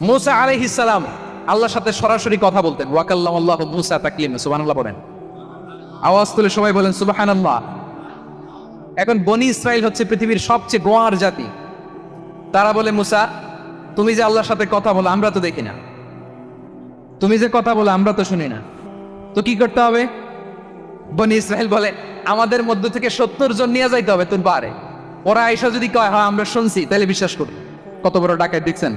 মুসা আলাইহিসসালাম আল্লাহর সাথে সরাসরি কথা বলতেন। ওয়াকাল্লাম আল্লাহ মুসা তাকলিম বলেন। আওয়াজ তুলে সবাই বলেন, সুবহানাল্লাহ। এখন বনি ইসরাইল হচ্ছে পৃথিবীর সবচেয়ে গোয়ার জাতি। তারা বলে, মুসা, তুমি যে আল্লাহর সাথে কথা বলো, আমরা তো দেখি না। তুমি যে কথা বলো, আমরা তো শুনি না। তো কি করতে হবে? বনি ইসরায়েল বলে, আমাদের মধ্য থেকে সত্তর জন নিয়ে যাইতে হবে তোর বারে। ওরা আইসা যদি কয় হ্যাঁ আমরা শুনছি, তাহলে বিশ্বাস করি। কত বড় ডাকাত দেখছেন?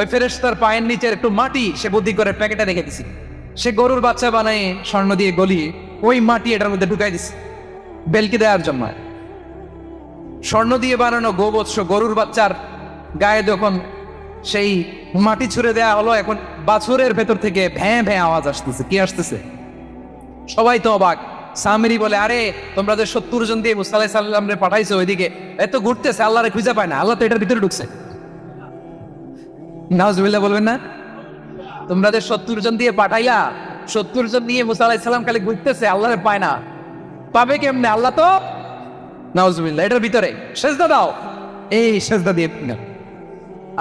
ওই ফেরেশতার পায়ের নিচের একটু মাটি সে বুদ্ধি করে প্যাকেটে রেখে দিছি। সে গরুর বাচ্চা বানায় স্বর্ণ দিয়ে গলিয়ে ওই মাটি এটার মধ্যে ঢুকাই দিছে। বেলকি দেওয়ার জন্য। স্বর্ণ দিয়ে বানানো গোবৎস গরুর বাচ্চার গায়ে যখন সেই মাটি ছুঁড়ে দেয়া হলো, এখন বাছুরের ভেতর থেকে ভ্যাঁ ভ্যাঁ আওয়াজ আসতেছে। কি আসতেছে? সবাই তো অবাক। সামিরি বলে, আরে, তোমরা যে সত্তর জন দিয়ে মুসাল্লাহ সাল্লাম রে পাঠাইছো ওইদিকে, এত ঘুরতেছে, আল্লাহরে খুঁজে পায় না। আল্লাহ তো এটার ভিতরে ঢুকছে। নাজবিল্লাহ বলবেন না? তোমরা যে সত্তর জন দিয়ে পাঠাইলা, সত্তর জন নিয়ে মুসা আলাহিসাল্লাম খালি ঘুরতেছে, আল্লাহরে পায় না। পাবে কেমনে? আল্লাহ তো নাউজুবিল্লাহ, এটার ভিতরে সেজদা দাও। এই সেজদা দিয়ে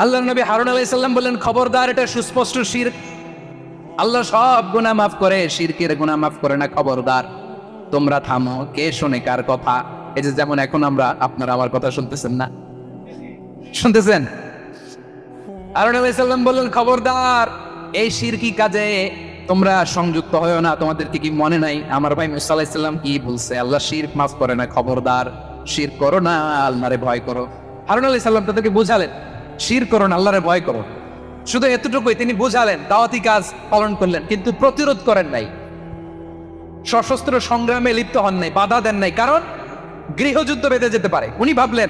আল্লাহ নবী হারুন আলাইসাল্লাম বললেন, খবরদার, এটা সুস্পষ্ট শির আল্লাহ সব গুনাহ মাফ করে, শিরকের গুনাহ মাফ করে না, খবরদার। তোমরা থামো, কে শোনে কার কথা? এই যেমন এখন আমরা, আপনারা আমার কথা শুনতেছেন না? শুনতেছেন? হারুন আলাইসাল্লাম বললেন, খবরদার, এই শিরকি কাজে তোমরা সংযুক্ত হয়েও না, তোমাদেরকে কি মনে নাই? আমার ভাই কি বলছে? আল্লাহ শির মাফ করে না, খবরদার শির করো না, আল্লাহরে ভয় করো। হারুন সাল্লাম তাদেরকে শির করো না, আল্লাহরে ভয় করো। শুধু এতটুকুই তিনি বুঝালেন, দাওয়াতি কাজ পালন করলেন, কিন্তু প্রতিরোধ করেন নাই। সশস্ত্র সংগ্রামে লিপ্ত হন নাই, বাধা দেন নাই, কারণ গৃহযুদ্ধ বেঁধে যেতে পারে। উনি ভাবলেন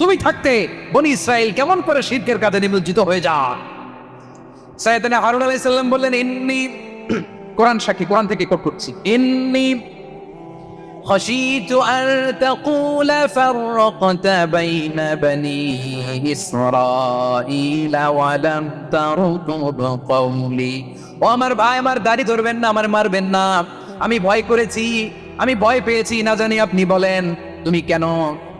তুমি থাকতে বনি ইসরায়েল কেমন করে শিরকের কাজে নিমজ্জিত হয়ে যা সাইয়েদানা হারুন আলাইহিস সালাম বললেন ইন্নি কোরআন সাক্ষী কোরআন থেকে কোট করছি ইন্নি خشيت أن تقول فرقت بين بني إسرائيل ولم ترقب قولي ও আমার ভাই আমার দাড়ি ধরবেন না আমার মারবেন না আমি ভয় করেছি আমি ভয় পেয়েছি না জানি আপনি বলেন তুমি কেন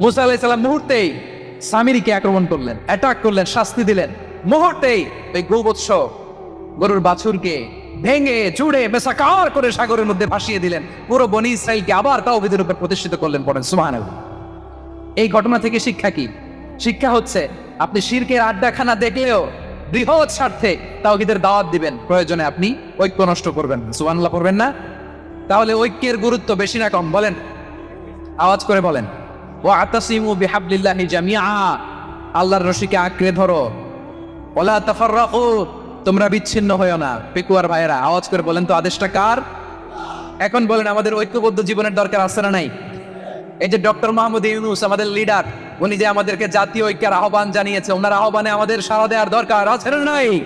মুসা আলাইসাল্লাম মুহূর্তেই সামিরিকে আক্রমণ করলেন অ্যাটাক করলেন, শাস্তি দিলেন। মুহূর্তেই ওই গৌবৎস গরুর বাছুরকে ভেঙে চুড়ে মেসাকার করে সাগরের মধ্যে ভাসিয়ে দিলেন। পুরো বনি ইসরায়েলকে আবার তাওহিদের উপর প্রতিষ্ঠিত করলেন পড়েন। সুবহানাল্লাহ। এই ঘটনা থেকে শিক্ষা কি? শিক্ষা হচ্ছে, আপনি শিরকের আড্ডাখানা দেখলেও বৃহৎ স্বার্থে তাওহিদের দাওয়াত দিবেন। প্রয়োজনে আপনি ঐক্য নষ্ট করবেন না। সুবহানাল্লাহ পড়বেন না? তাহলে ঐক্যের গুরুত্ব বেশি না কম? বলেন। আওয়াজ করে বলেন। ও আতাসিমু বিহাবলিল্লাহি জামিআ। আল্লাহর রশিকে আঁকড়ে ধরো। ওলা তাফাররাকু। তোমরা বিচ্ছিন্ন হয়েও না। পেকুয়ার ভাইয়েরা, আওয়াজ করে বলেন তো, আদেশটা কার? এখন বলেন, আমাদের ঐক্যবদ্ধ জীবনের দরকার আছে না নাই? এই যে ডক্টর মাহমুদ ইউনুস, আমাদের লিডার, উনি যে আমাদেরকে জাতীয় ঐক্যের আহ্বান জানিয়েছে, ওনার আহ্বানে আমাদের সাড়া দেওয়ার দরকার আছে না নাই?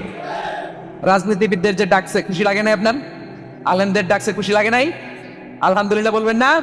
রাজনীতিবিদদের যে ডাকছে, খুশি লাগে না আপনার? আলেমদের ডাকছে, খুশি লাগে নাই? আলহামদুলিল্লাহ বলবেন না?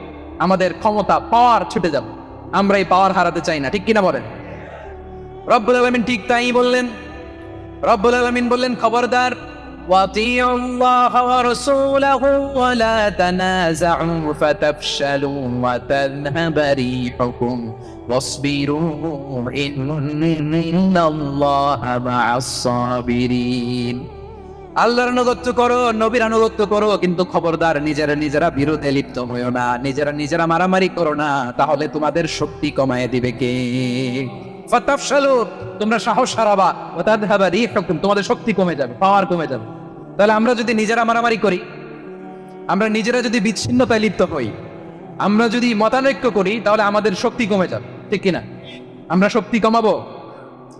আমাদের ক্ষমতা পাওয়ার ছুটে যাব আমরা এই পাওয়ার হারাতে চাই না ঠিক কিনা বলেন রব্বুল আলমিন ঠিক তাই বললেন রব্বুল আলমিন বললেন খবরদার وَأَطِيعُوا اللَّهَ وَرَسُولَهُ وَلَا تَنَازَعُوا فَتَفْشَلُوا وَتَذْهَبَ رِيحُكُمْ وَاصْبِرُوا إِنَّ اللَّهَ مَعَ الصَّابِرِينَ আল্লাহর আনুগত্য করো, নবীর আনুগত্য করো, কিন্তু খবরদার নিজেরা নিজেরা বিরোধে লিপ্ত হইও না, নিজেরা নিজেরা মারামারি করো না, তাহলে তোমাদের শক্তি কমায় দিবে কে? তোমরা সাহস হারাবা তোমাদের শক্তি কমে যাবে, পাওয়ার কমে যাবে। তাহলে আমরা যদি নিজেরা মারামারি করি, আমরা নিজেরা যদি বিচ্ছিন্নতায় লিপ্ত হই, আমরা যদি মতানৈক্য করি, তাহলে আমাদের শক্তি কমে যাবে, ঠিক কিনা? আমরা শক্তি কমাবো?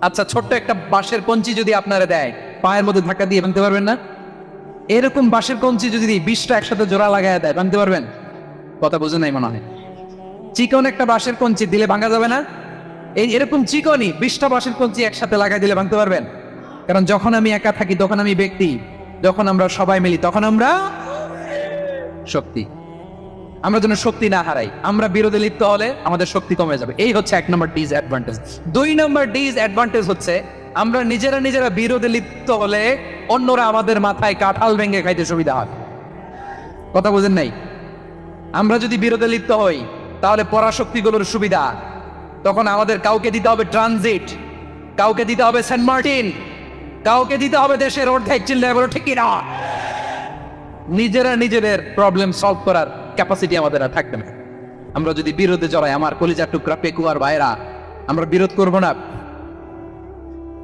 আচ্ছা ছোট্ট একটা বাঁশের কঞ্চি যদি আপনারা দেয় পায়ের মধ্যে ধাক্কা দিয়ে ভাঙতে পারবেন না। এরকম বাঁশের কঞ্চি যদি বিশটা একসাথে জোড়া লাগায় দেয়, ভাঙতে পারবেন? কথা বুঝে নাই মনে হয়। চিকন একটা বাঁশের কঞ্চি দিলে ভাঙা যাবে না। এই এরকম চিকনই বিশটা বাঁশের কঞ্চি একসাথে লাগাই দিলে ভাঙতে পারবেন। কারণ যখন আমি একা থাকি, তখন আমি ব্যক্তি। যখন আমরা সবাই মিলি, তখন আমরা শক্তি। আমরা যেন শক্তি না হারাই। আমরা বিরোধে লিপ্ত হলে আমাদের শক্তি কমে যাবে। এই হচ্ছে এক নম্বর ডিস অ্যাডভান্টেজ দুই নম্বর ডিস অ্যাডভান্টেজ হচ্ছে আমরা নিজেরা নিজেরা বিরোধে লিপ্ত হলে অন্যরা আমাদের মাথায় কাঁঠাল ভেঙে খাইতে সুবিধা হয়। কথা বুঝেন নাই? আমরা যদি বিরোধে লিপ্ত হই, তাহলে পরাশক্তিগুলোর সুবিধা। তখন আমাদের কাউকে দিতে হবে ট্রানজিট, কাউকে দিতে হবে সেন্ট মার্টিন, কাউকে দিতে হবে দেশের অর্ধেক চিল্লায় বলো ঠিক না নিজেরা নিজেদের প্রবলেম সলভ করার ক্যাপাসিটি আমাদের আর থাকবে না। আমরা যদি বিরোধে জড়াই, আমার কলিজার টুকরা পেকুয়ার ভাইরা আমরা বিরোধ করব না।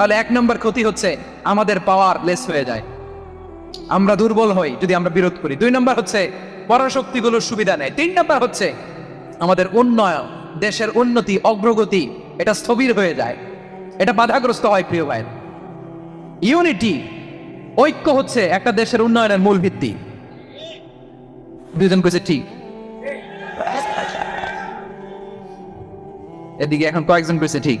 তাহলে এক নম্বর ক্ষতি হচ্ছে আমাদের পাওয়ার লেস হয়ে যায়। আমরা দুর্বল হই যদি আমরা বিরোধ করি। দুই নম্বর হচ্ছে পরাশক্তিগুলোর সুবিধা নেয় তিন নম্বর হচ্ছে আমাদের উন্নয়ন, দেশের উন্নতি, অগ্রগতি, এটা স্থবির হয়ে যায়। এটা বাধাগ্রস্ত হয়, প্রিয় ভাই ইউনিটি ঐক্য হচ্ছে একটা দেশের উন্নয়নের মূল ভিত্তি। দুজন কইছে, ঠিক। এদিকে এখন কয়েকজন কইছে, ঠিক।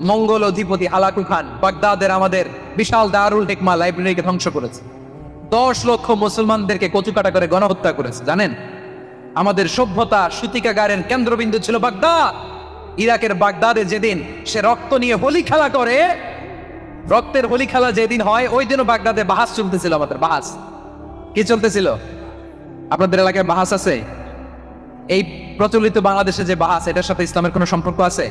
মঙ্গল অধিপতি হালাকু খান বাগদাদের আমাদের বিশাল দারুল হেকমা লাইব্রেরিকে ধ্বংস করেছে। দশ লক্ষ মুসলমানদেরকে কচুকাটা করে গণহত্যা করেছে, জানেন? আমাদের সভ্যতা সুতিকাগারের কেন্দ্রবিন্দু ছিল বাগদাদ। ইরাকের বাগদাদে যেদিন সে রক্ত নিয়ে হোলি খেলা করে, রক্তের হোলি খেলা যেদিন হয়, ওই দিনও বাগদাদে বাহাস চলতেছিল আমাদের, বাহাস। কি চলতেছিল? আপনাদের এলাকায় বাহাস আছে? এই প্রচলিত বাংলাদেশে যে বাহাস, এটার সাথে ইসলামের কোনো সম্পর্ক আছে?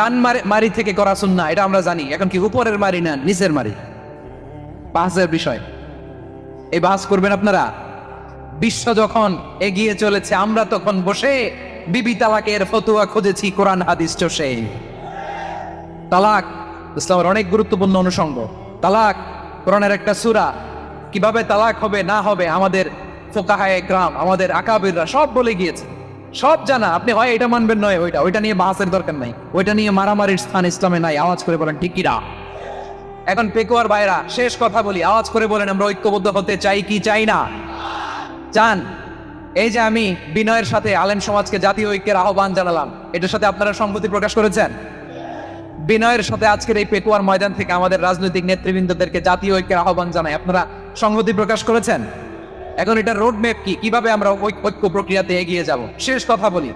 ডান মারি থেকে করা সুন্না এটা আমরা জানি। এখন কি উপরের মারি না নিচের মারি? বাহাসের বিষয়। এই বাহাস করবেন আপনারা? বিশ্ব যখন এগিয়ে চলেছে, আমরা তখন বসে বিবি তালাকের ফতুয়া খুঁজেছি, কোরআন হাদিস চষে। তালাক, ইসলামের অনেক গুরুত্বপূর্ণ অনুষঙ্গ। তালাক, কোরআনের একটা সূরা। কীভাবে তালাক হবে, না হবে, আমাদের ফোকাহায় গ্রাম আমাদের আকাবিররা সব বলে গিয়েছে। সব জানা। আপনি হয় এটা মানবেন নয়, ওইটা। ওইটা নিয়ে বাহাসের দরকার নাই। ওইটা নিয়ে মারামারির স্থান ইসলামে নাই। আওয়াজ করে বলেন ঠিকিরা এখন পেকুয়ার ভাইরা, শেষ কথা বলি। আওয়াজ করে বলেন, আমরা ঐক্যবদ্ধ হতে চাই কি চাই না? চান এই যে আমি বিনয়ের সাথে আলেম সমাজকে জাতীয় ঐক্যের আহ্বান জানালাম, এটার সাথে আপনারা সম্মতি প্রকাশ করেছেন? বিনয়ের সাথে আজকের এই পেকুয়ার ময়দান থেকে আমাদের রাজনৈতিক নেতৃবৃন্দদেরকে জাতীয় ঐক্যের আহ্বান জানাই। আপনারা সংহতি প্রকাশ করেছেন? এখন এটা রোড ম্যাপ কি? কীভাবে আমরা ঐক্য প্রক্রিয়াতে এগিয়ে যাব? শেষ কথা বলি।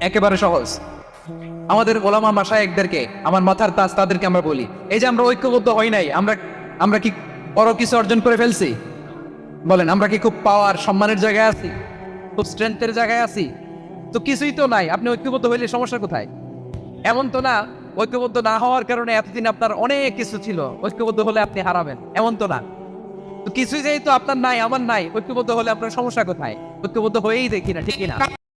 একেবারে সহজ। আমাদের ওলামা মাসায়েকদেরকে আমার মাথার তাজ তাদেরকে আমরা বলি। এই যে আমরা ঐক্যবদ্ধ হই নাই, আমরা আমরা কি বড় কিছু অর্জন করে ফেলছি? বলেন, আমরা কি খুব পাওয়ার সম্মানের জায়গায় আছি? খুব স্ট্রেংথের জায়গায় আছি? তো কিছুই তো নাই। আপনি ঐক্যবদ্ধ হইলে সমস্যা কোথায়? এমন তো না, ঐক্যবদ্ধ না হওয়ার কারণে এতদিন আপনার অনেক কিছু ছিল। ঐক্যবদ্ধ হলে আপনি হারাবেন। এমন তো না। কিছুই যেহেতু আপনার নাই, আমার নাই, ঐক্যবদ্ধ হলে আপনার সমস্যা কোথায়? ঐক্যবদ্ধ হয়েই দেখি না ঠিক না